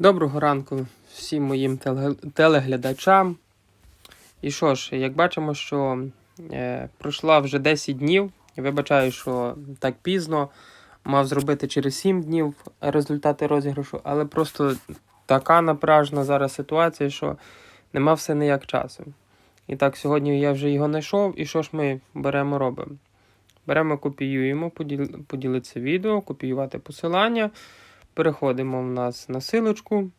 Доброго ранку всім моїм телеглядачам. І що ж, як бачимо, що е, пройшло вже 10 днів. Вибачаю, що так пізно. Мав зробити через 7 днів результати розіграшу, але просто така напряжна зараз ситуація, що нема все ніяк часу. І так, сьогодні я вже його знайшов, і що ж ми беремо робимо? Беремо, копіюємо, поділ... поділитися відео, копіювати посилання. Переходимо в нас на силочку,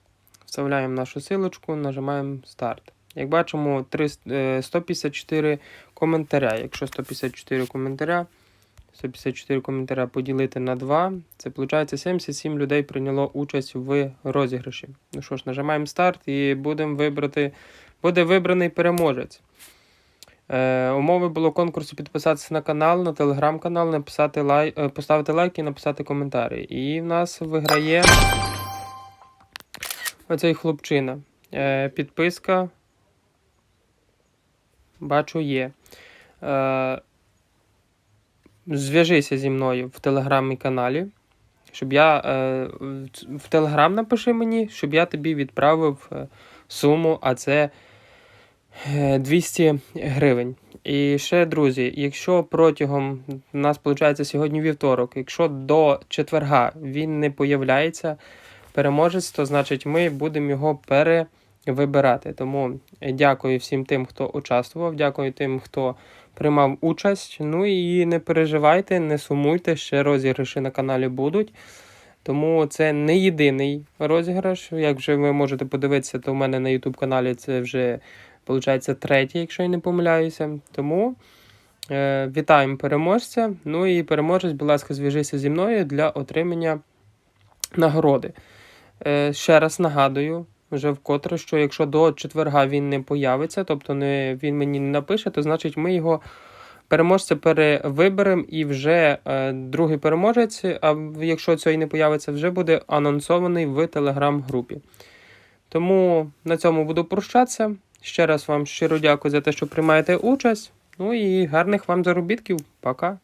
вставляємо нашу силочку, нажимаємо старт. Як бачимо, 3, е, 154 коментаря. Якщо 154 коментаря, 154 коментаря поділити на 2, це виходить 77 людей прийняло участь в розіграші. Ну що ж, нажимаємо старт і будемо вибрати, буде вибраний переможець. Е, умови було конкурсу підписатися на канал, на телеграм-канал, написати лай, е, поставити лайк і написати коментарі. І в нас виграє оцей хлопчина. Е, підписка. Бачу, є. Е, зв'яжися зі мною в телеграмі каналі. Щоб я е, в- телеграм напиши мені, щоб я тобі відправив е, суму, а це 200 гривень. І ще, друзі, якщо протягом у нас виходить сьогодні вівторок, якщо до четверга він не появляється, переможець, то значить ми будемо його перевибирати. Тому е, дякую всім тим, хто участвував, дякую тим, хто приймав участь. Ну і не переживайте, не сумуйте, ще розіграші на каналі будуть. Тому це не єдиний розіграш. Як вже ви можете подивитися, то в мене на YouTube каналі це вже Получається, третій, якщо я не помиляюся. Тому е, вітаємо переможця. Ну і переможець, будь ласка, зв'яжися зі мною для отримання нагороди. Е, ще раз нагадую, вже вкотре, що якщо до четверга він не появиться, тобто не, він мені не напише, то значить ми його переможця перевиберемо і вже е, другий переможець, а якщо цей не появиться, вже буде анонсований в телеграм-групі. Тому на цьому буду прощатися. Ще раз вам щиро дякую за те, що приймаєте участь. Ну і гарних вам заробітків. Пока.